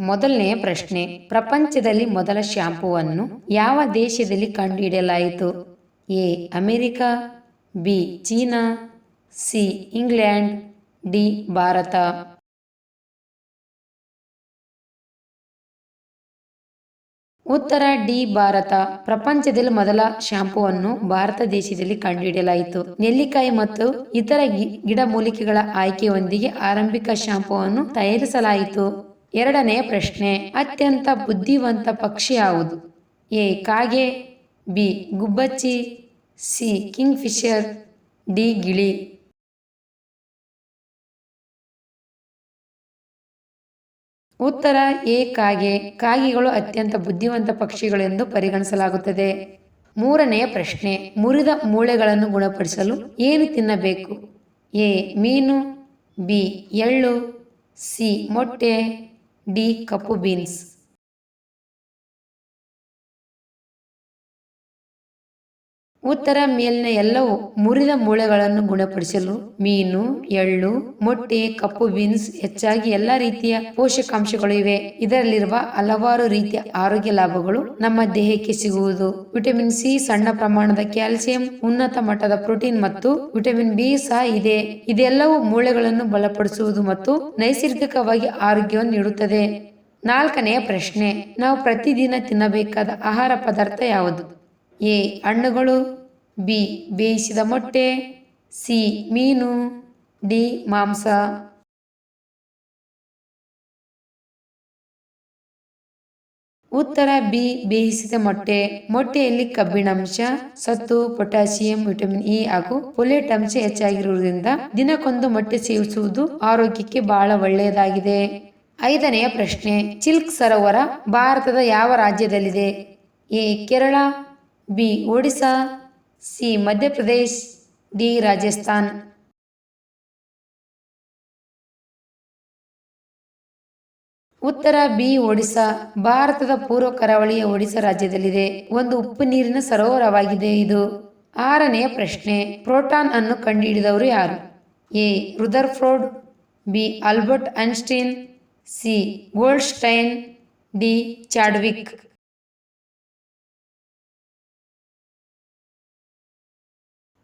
ಮೊದಲನೆಯ ಪ್ರಶ್ನೆ, ಪ್ರಪಂಚದಲ್ಲಿ ಮೊದಲ ಶಾಂಪೂವನ್ನು ಯಾವ ದೇಶದಲ್ಲಿ ಕಂಡುಹಿಡಿಯಲಾಯಿತು? A, America, B, China, C, England, D, Bharat. ಉತ್ತರ, ಡಿ, ಭಾರತ. ಪ್ರಪಂಚದಲ್ಲಿ ಮೊದಲ ಶಾಂಪೂವನ್ನು ಭಾರತ ದೇಶದಲ್ಲಿ ಕಂಡುಹಿಡಿಯಲಾಯಿತು. ನೆಲ್ಲಿಕಾಯಿ ಮತ್ತು ಇತರ ಗಿಡಮೂಲಿಕೆಗಳ ಆಯ್ಕೆಯೊಂದಿಗೆ ಆರಂಭಿಕ ಶಾಂಪೂವನ್ನು ತಯಾರಿಸಲಾಯಿತು. ಎರಡನೆಯ ಪ್ರಶ್ನೆ, ಅತ್ಯಂತ ಬುದ್ಧಿವಂತ ಪಕ್ಷಿ ಯಾವುದು? ಎ, ಕಾಗೆ, ಬಿ, ಗುಬ್ಬಚ್ಚಿ, ಸಿ ಕಿಂಗ್ ಫಿಶರ್ ಡಿ, ಗಿಳಿ. ಉತ್ತರ, ಎ, ಕಾಗೆ. ಕಾಗೆಗಳು ಅತ್ಯಂತ ಬುದ್ಧಿವಂತ ಪಕ್ಷಿಗಳೆಂದು ಪರಿಗಣಿಸಲಾಗುತ್ತದೆ. ಮೂರನೆಯ ಪ್ರಶ್ನೆ, ಮುರಿದ ಮೂಳೆಗಳನ್ನು ಗುಣಪಡಿಸಲು ಏನು ತಿನ್ನಬೇಕು? ಎ, ಮೀನು, ಬಿ, ಎಳ್ಳು, ಸಿ, ಮೊಟ್ಟೆ ಡಿ ಕಪ್ಪು ಬೀನ್ಸ್ ಉತ್ತರ ಮೇಲಿನ ಎಲ್ಲವೂ ಮುರಿದ ಮೂಳೆಗಳನ್ನು ಗುಣಪಡಿಸಲು ಮೀನು, ಎಳ್ಳು, ಮೊಟ್ಟೆ, ಕಪ್ಪು ಬೀನ್ಸ್ ಹೆಚ್ಚಾಗಿ ಎಲ್ಲಾ ರೀತಿಯ ಪೋಷಕಾಂಶಗಳು ಇವೆ. ಇದರಲ್ಲಿರುವ ಹಲವಾರು ರೀತಿಯ ಆರೋಗ್ಯ ಲಾಭಗಳು ನಮ್ಮ ದೇಹಕ್ಕೆ ಸಿಗುವುದು. ವಿಟಮಿನ್ ಸಿ ಸಣ್ಣ ಪ್ರಮಾಣದ ಕ್ಯಾಲ್ಸಿಯಂ, ಉನ್ನತ ಮಟ್ಟದ ಪ್ರೋಟೀನ್ ಮತ್ತು ವಿಟಮಿನ್ ಬಿ ಸಹ ಇದೆ. ಇದೆಲ್ಲವೂ ಮೂಳೆಗಳನ್ನು ಬಲಪಡಿಸುವುದು ಮತ್ತು ನೈಸರ್ಗಿಕವಾಗಿ ಆರೋಗ್ಯವನ್ನು ನೀಡುತ್ತದೆ. ನಾಲ್ಕನೆಯ ಪ್ರಶ್ನೆ, ನಾವು ಪ್ರತಿದಿನ ತಿನ್ನಬೇಕಾದ ಆಹಾರ ಪದಾರ್ಥ ಯಾವುದು? ಎ ಹಣ್ಣುಗಳು, ಬಿ ಬೇಯಿಸಿದ ಮೊಟ್ಟೆ, ಸಿ ಮೀನು, ಡಿ ಮಾಂಸ. ಉತ್ತರ ಬಿ ಬೇಯಿಸಿದ ಮೊಟ್ಟೆ. ಮೊಟ್ಟೆಯಲ್ಲಿ ಕಬ್ಬಿಣಾಂಶ ಸತ್ತು, ಪೊಟ್ಯಾಸಿಯಂ, ವಿಟಮಿನ್ ಇ ಹಾಗೂ ಪೊಲೇಟ್ ಅಂಶ ಹೆಚ್ಚಾಗಿರುವುದರಿಂದ ದಿನಕ್ಕೊಂದು ಮೊಟ್ಟೆ ಸೇವಿಸುವುದು ಆರೋಗ್ಯಕ್ಕೆ ಬಹಳ ಒಳ್ಳೆಯದಾಗಿದೆ. ಐದನೆಯ ಪ್ರಶ್ನೆ, ಚಿಲ್ಕ್ ಸರೋವರ ಭಾರತದ ಯಾವ ರಾಜ್ಯದಲ್ಲಿದೆ? A, Kerala B. Odisha C. Madhya Pradesh, D. Rajasthan. ಉತ್ತರ ಬಿ. ಒಡಿಶಾ ಭಾರತದ ಪೂರ್ವ ಕರಾವಳಿಯ ಒಡಿಶಾ ರಾಜ್ಯದಲ್ಲಿದೆ. ಒಂದು ಉಪ್ಪು ನೀರಿನ ಸರೋವರವಾಗಿದೆ ಇದು. ಆರನೆಯ ಪ್ರಶ್ನೆ, ಪ್ರೋಟಾನ್ ಅನ್ನು ಕಂಡುಹಿಡಿದವರು ಯಾರು? A. Rutherford, B. Albert Einstein, C. Goldstein, D. Chadwick.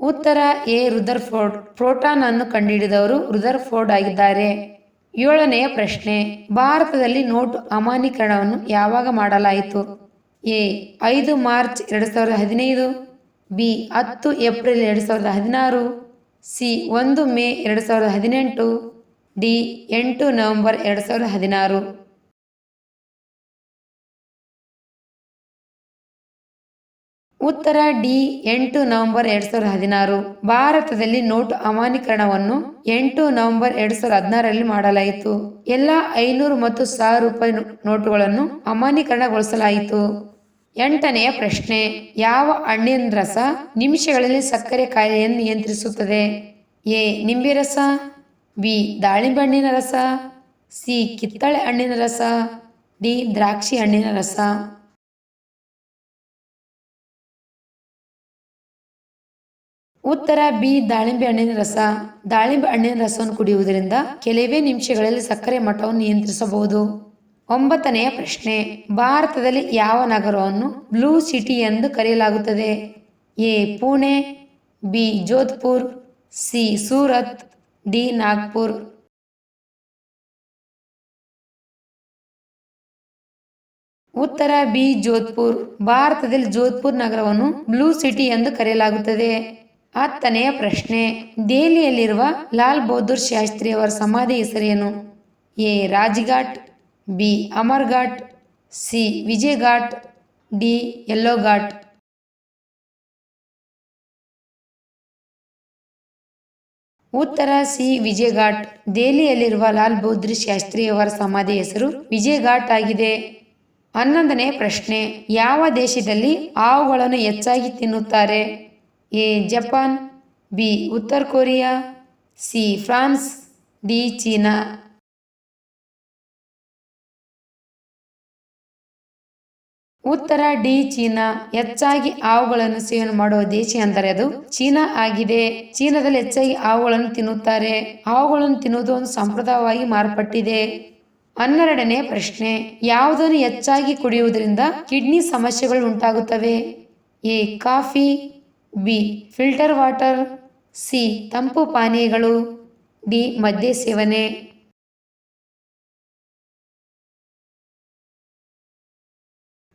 ಉತ್ತರ, ಎ, ರುದರ್ಫೋರ್ಡ್. ಪ್ರೋಟಾನ್ ಅನ್ನು ಕಂಡುಹಿಡಿದವರು ರುದರ್ಫೋರ್ಡ್ ಆಗಿದ್ದಾರೆ. ಏಳನೆಯ ಪ್ರಶ್ನೆ, ಭಾರತದಲ್ಲಿ ನೋಟು ಅಮಾನ್ಯೀಕರಣವನ್ನು ಯಾವಾಗ ಮಾಡಲಾಯಿತು? ಎ, ಐದು ಮಾರ್ಚ್ ಎರಡು ಸಾವಿರದ ಹದಿನೈದು, ಬಿ, ಹತ್ತು ಏಪ್ರಿಲ್ ಎರಡು ಸಾವಿರದ ಹದಿನಾರು, ಸಿ, ಒಂದು ಮೇ ಎರಡು ಸಾವಿರದ ಹದಿನೆಂಟು, ಡಿ, ಎಂಟು ನವೆಂಬರ್ ಎರಡು ಸಾವಿರದ ಹದಿನಾರು. ಉತ್ತರ ಡಿ ಎಂಟು ನವೆಂಬರ್ ಎರಡ್ ಸಾವಿರದ ಹದಿನಾರು. ಭಾರತದಲ್ಲಿ ನೋಟು ಅಮಾನ್ಯೀಕರಣವನ್ನು ಎಂಟು ನವೆಂಬರ್ ಎರಡ್ ಸಾವಿರದ ಹದಿನಾರರಲ್ಲಿ ಮಾಡಲಾಯಿತು. ಎಲ್ಲ ಐನೂರು ಮತ್ತು ಸಾವಿರ ರೂಪಾಯಿ ನೋಟುಗಳನ್ನು ಅಮಾನ್ಯೀಕರಣಗೊಳಿಸಲಾಯಿತು. ಎಂಟನೆಯ ಪ್ರಶ್ನೆ, ಯಾವ ಹಣ್ಣಿನ ರಸ ನಿಮಿಷಗಳಲ್ಲಿ ಸಕ್ಕರೆ ಕಾಯಿಲೆಯನ್ನು ನಿಯಂತ್ರಿಸುತ್ತದೆ? ಎ, ನಿಂಬೆ ರಸ, ಬಿ, ದಾಳಿಂಬೆ ಹಣ್ಣಿನ ರಸ, ಸಿ, ಕಿತ್ತಳೆ ಹಣ್ಣಿನ ರಸ, ಡಿ, ದ್ರಾಕ್ಷಿ ಹಣ್ಣಿನ ರಸ. ಉತ್ತರ ಬಿ, ದಾಳಿಂಬೆ ಹಣ್ಣಿನ ರಸ. ದಾಳಿಂಬೆ ಹಣ್ಣಿನ ರಸವನ್ನು ಕುಡಿಯುವುದರಿಂದ ಕೆಲವೇ ನಿಮಿಷಗಳಲ್ಲಿ ಸಕ್ಕರೆ ಮಟ್ಟವನ್ನು ನಿಯಂತ್ರಿಸಬಹುದು. ಒಂಬತ್ತನೆಯ ಪ್ರಶ್ನೆ, ಭಾರತದಲ್ಲಿ ಯಾವ ನಗರವನ್ನು ಬ್ಲೂ ಸಿಟಿ ಎಂದು ಕರೆಯಲಾಗುತ್ತದೆ? A, Pune, B, Jodhpur, C, Surat, D, Nagpur. ಉತ್ತರ ಬಿ, ಜೋಧ್ಪುರ್. ಭಾರತದಲ್ಲಿ ಜೋಧ್ಪುರ್ ನಗರವನ್ನು ಬ್ಲೂ ಸಿಟಿ ಎಂದು ಕರೆಯಲಾಗುತ್ತದೆ. ಹತ್ತನೆಯ ಪ್ರಶ್ನೆ. ದೆಹಲಿಯಲ್ಲಿರುವ ಲಾಲ್ ಬಹದ್ದೂರ್ ಶಾಸ್ತ್ರಿ ಅವರ ಸಮಾಧಿ ಹೆಸರೇನು? A. Rajghat, B. Amar Ghat C. Vijay Ghat D. Yellow Ghat ಉತ್ತರ, ಸಿ. ವಿಜಯ್ ಘಾಟ್ ದೆಹಲಿಯಲ್ಲಿರುವ ಲಾಲ್ ಬಹದ್ದೂರ್ ಶಾಸ್ತ್ರಿ ಅವರ ಸಮಾಧಿ ಹೆಸರು ವಿಜಯ್ ಘಾಟ್ ಆಗಿದೆ. ಹನ್ನೊಂದನೇ ಪ್ರಶ್ನೆ. ಯಾವ ದೇಶದಲ್ಲಿ ಹಾವುಗಳನ್ನು ಹೆಚ್ಚಾಗಿ ತಿನ್ನುತ್ತಾರೆ? ಎ, ಜಪಾನ್, ಬಿ, ಉತ್ತರ Korea, C, France, D, China. ಉತ್ತರ, ಡಿ, ಚೀನಾ. ಹೆಚ್ಚಾಗಿ ಹಾವುಗಳನ್ನು ಸೇವನೆ ಮಾಡುವ ದೇಶ ಅಂದರೆ ಅದು ಚೀನಾ ಆಗಿದೆ. ಚೀನಾದಲ್ಲಿ ಹೆಚ್ಚಾಗಿ ಹಾವುಗಳನ್ನು ತಿನ್ನುತ್ತಾರೆ. ಹಾವುಗಳನ್ನು ತಿನ್ನುವುದು ಒಂದು ಸಂಪ್ರದಾಯವಾಗಿ ಮಾರ್ಪಟ್ಟಿದೆ. ಹನ್ನೆರಡನೇ ಪ್ರಶ್ನೆ, ಯಾವುದನ್ನು ಹೆಚ್ಚಾಗಿ ಕುಡಿಯುವುದರಿಂದ ಕಿಡ್ನಿ ಸಮಸ್ಯೆಗಳು ಉಂಟಾಗುತ್ತವೆ? A, coffee B. Filter water. C. ತಂಪು ಪಾನೀಯಗಳು. ಡಿ. ಮದ್ಯ ಸೇವನೆ.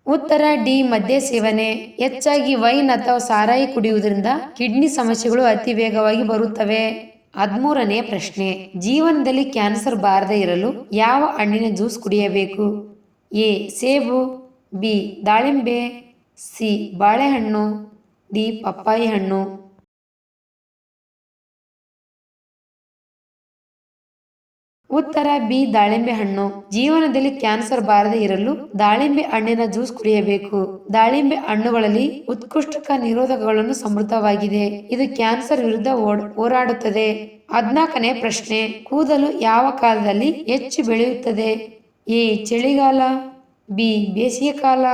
ಉತ್ತರ ಡಿ. ಮದ್ಯ ಸೇವನೆ. ಹೆಚ್ಚಾಗಿ ವೈನ್ ಅಥವಾ ಸಾರಾಯಿ ಕುಡಿಯುವುದರಿಂದ ಕಿಡ್ನಿ ಸಮಸ್ಯೆಗಳು ಅತಿ ವೇಗವಾಗಿ ಬರುತ್ತವೆ. ಹದಿಮೂರನೇ ಪ್ರಶ್ನೆ. ಜೀವನದಲ್ಲಿ ಕ್ಯಾನ್ಸರ್ ಬಾರದೇ ಇರಲು ಯಾವ ಹಣ್ಣಿನ ಜ್ಯೂಸ್ ಕುಡಿಯಬೇಕು? ಎ. ಸೇಬು. ಬಿ. ದಾಳಿಂಬೆ. ಸಿ. ಬಾಳೆಹಣ್ಣು. ಡಿ ಪಪ್ಪಾಯಿ ಹಣ್ಣು. ಉತ್ತರ ಬಿ, ದಾಳಿಂಬೆ ಹಣ್ಣು. ಜೀವನದಲ್ಲಿ ಕ್ಯಾನ್ಸರ್ ಬಾರದೆ ಇರಲು ದಾಳಿಂಬೆ ಹಣ್ಣಿನ ಜ್ಯೂಸ್ ಕುಡಿಯಬೇಕು. ದಾಳಿಂಬೆ ಹಣ್ಣುಗಳಲ್ಲಿ ಉತ್ಕೃಷ್ಟಕ ನಿರೋಧಕಗಳನ್ನು ಸಮೃದ್ಧವಾಗಿದೆ. ಇದು ಕ್ಯಾನ್ಸರ್ ವಿರುದ್ಧ ಹೋರಾಡುತ್ತದೆ. ಹದ್ನಾಲ್ಕನೇ ಪ್ರಶ್ನೆ, ಕೂದಲು ಯಾವ ಕಾಲದಲ್ಲಿ ಹೆಚ್ಚು ಬೆಳೆಯುತ್ತದೆ? ಎ, ಚಳಿಗಾಲ, ಬಿ ಬೇಸಿಗೆ ಕಾಲ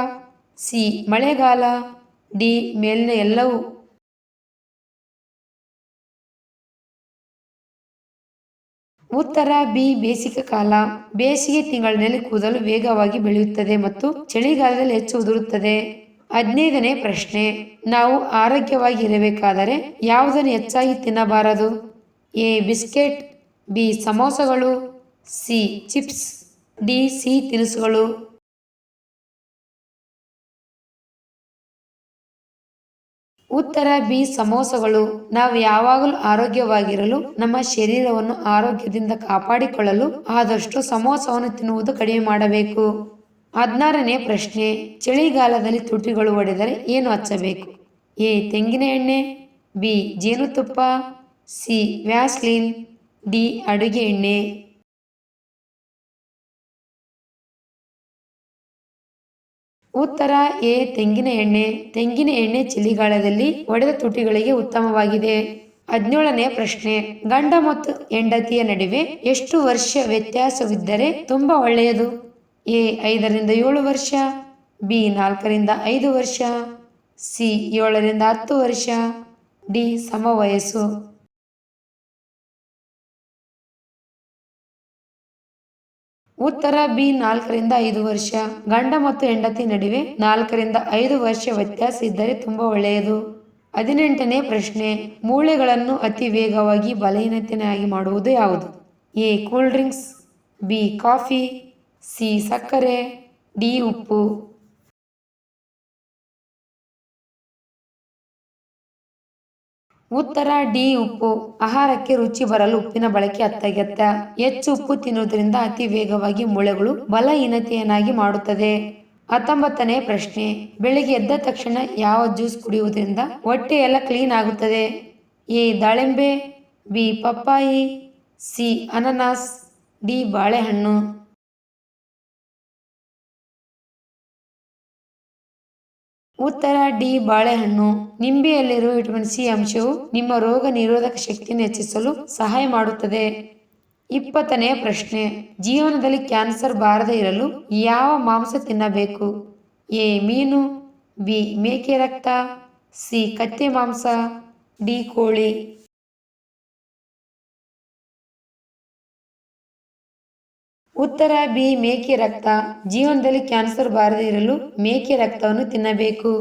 ಸಿ, ಮಳೆಗಾಲ. ಡಿ ಮೇಲಿನ ಎಲ್ಲವೂ ಉತ್ತರ ಬಿ ಬೇಸಿಗೆ ಕಾಲ. ಬೇಸಿಗೆ ತಿಂಗಳಿನಲ್ಲಿ ಕೂದಲು ವೇಗವಾಗಿ ಬೆಳೆಯುತ್ತದೆ ಮತ್ತು ಚಳಿಗಾಲದಲ್ಲಿ ಹೆಚ್ಚು ಉದುರುತ್ತದೆ. ಹದಿನೈದನೇ ಪ್ರಶ್ನೆ. ನಾವು ಆರೋಗ್ಯವಾಗಿ ಇರಬೇಕಾದರೆ ಯಾವುದನ್ನು ಹೆಚ್ಚಾಗಿ ತಿನ್ನಬಾರದು? ಎ ಬಿಸ್ಕೆಟ್, ಬಿ ಸಮೋಸಗಳು, ಸಿ ಚಿಪ್ಸ್, ಡಿ ಸಿ ತಿನಿಸುಗಳು. ಉತ್ತರ ಬಿ ಸಮೋಸಗಳು. ನಾವು ಯಾವಾಗಲೂ ಆರೋಗ್ಯವಾಗಿರಲು, ನಮ್ಮ ಶರೀರವನ್ನು ಆರೋಗ್ಯದಿಂದ ಕಾಪಾಡಿಕೊಳ್ಳಲು ಆದಷ್ಟು ಸಮೋಸವನ್ನು ತಿನ್ನುವುದು ಕಡಿಮೆ ಮಾಡಬೇಕು. ಹದಿನಾರನೇ ಪ್ರಶ್ನೆ, ಚಳಿಗಾಲದಲ್ಲಿ ತುಟಿಗಳು ಒಡೆದರೆ ಏನು ಹಚ್ಚಬೇಕು? ಎ, ತೆಂಗಿನ ಎಣ್ಣೆ, ಬಿ, ಜೇನುತುಪ್ಪ, ಸಿ, ವ್ಯಾಸ್ಲಿನ್, ಡಿ, ಅಡುಗೆ ಎಣ್ಣೆ. ಉತ್ತರ ಎ, ತೆಂಗಿನ ಎಣ್ಣೆ. ತೆಂಗಿನ ಎಣ್ಣೆ ಚಳಿಗಾಲದಲ್ಲಿ ಒಡೆದ ತುಟಿಗಳಿಗೆ ಉತ್ತಮವಾಗಿದೆ. ಹದಿನೇಳನೇ ಪ್ರಶ್ನೆ, ಗಂಡ ಮತ್ತು ಹೆಂಡತಿಯ ನಡುವೆ ಎಷ್ಟು ವರ್ಷ ವ್ಯತ್ಯಾಸವಿದ್ದರೆ ತುಂಬಾ ಒಳ್ಳೆಯದು? ಎ, ಐದರಿಂದ ಏಳು ವರ್ಷ, ಬಿ, ನಾಲ್ಕರಿಂದ ಐದು ವರ್ಷ, ಸಿ, ಏಳರಿಂದ ಹತ್ತು ವರ್ಷ, ಡಿ, ಸಮವಯಸ್ಸು. ಉತ್ತರ ಬಿ ನಾಲ್ಕರಿಂದ ಐದು ವರ್ಷ. ಗಂಡ ಮತ್ತು ಹೆಂಡತಿ ನಡುವೆ ನಾಲ್ಕರಿಂದ ಐದು ವರ್ಷ ವ್ಯತ್ಯಾಸ ಇದ್ದರೆ ತುಂಬಾ ಒಳ್ಳೆಯದು. ಹದಿನೆಂಟನೇ ಪ್ರಶ್ನೆ, ಮೂಳೆಗಳನ್ನು ಅತಿ ವೇಗವಾಗಿ ಬಲಹೀನತೆಯಾಗಿ ಮಾಡುವುದು ಯಾವುದು? A, cool drinks, B, coffee, C, ಸಕ್ಕರೆ, ಡಿ, ಉಪ್ಪು. ಉತ್ತರ ಡಿ ಉಪ್ಪು. ಆಹಾರಕ್ಕೆ ರುಚಿ ಬರಲು ಉಪ್ಪಿನ ಬಳಕೆ ಅತ್ಯಗತ್ಯ. ಹೆಚ್ಚು ಉಪ್ಪು ತಿನ್ನುವುದರಿಂದ ಅತಿ ವೇಗವಾಗಿ ಮೂಳೆಗಳು ಬಲಹೀನತೆಯನ್ನಾಗಿ ಮಾಡುತ್ತದೆ. ಹತ್ತೊಂಬತ್ತನೇ ಪ್ರಶ್ನೆ. ಬೆಳಿಗ್ಗೆ ಎದ್ದ ತಕ್ಷಣ ಯಾವ ಜ್ಯೂಸ್ ಕುಡಿಯುವುದರಿಂದ ಹೊಟ್ಟೆ ಎಲ್ಲ ಕ್ಲೀನ್ ಆಗುತ್ತದೆ? ಎ. ದಾಳಿಂಬೆ, ಬಿ. ಪಪ್ಪಾಯಿ, ಸಿ. ಅನನಾಸ್, ಡಿ. ಬಾಳೆಹಣ್ಣು. ಉತ್ತರ ಡಿ ಬಾಳೆಹಣ್ಣು. ನಿಂಬೆಯಲ್ಲಿರುವ ವಿಟಮಿನ್ ಸಿ ಅಂಶವು ನಿಮ್ಮ ರೋಗ ನಿರೋಧಕ ಶಕ್ತಿಯನ್ನು ಹೆಚ್ಚಿಸಲು ಸಹಾಯ ಮಾಡುತ್ತದೆ. ಇಪ್ಪತ್ತನೇ ಪ್ರಶ್ನೆ. ಜೀವನದಲ್ಲಿ ಕ್ಯಾನ್ಸರ್ ಬಾರದೆ ಇರಲು ಯಾವ ಮಾಂಸ ತಿನ್ನಬೇಕು? ಎ ಮೀನು, ಬಿ ಮೇಕೆ ರಕ್ತ, ಸಿ ಕತ್ತೆ ಮಾಂಸ, ಡಿ ಕೋಳಿ. ಉತ್ತರ ಬಿ ಮೇಕೆ ರಕ್ತ. ಜೀವನದಲ್ಲಿ ಕ್ಯಾನ್ಸರ್ ಬಾರದೇ ಇರಲು ಮೇಕೆ ರಕ್ತವನ್ನು ತಿನ್ನಬೇಕು.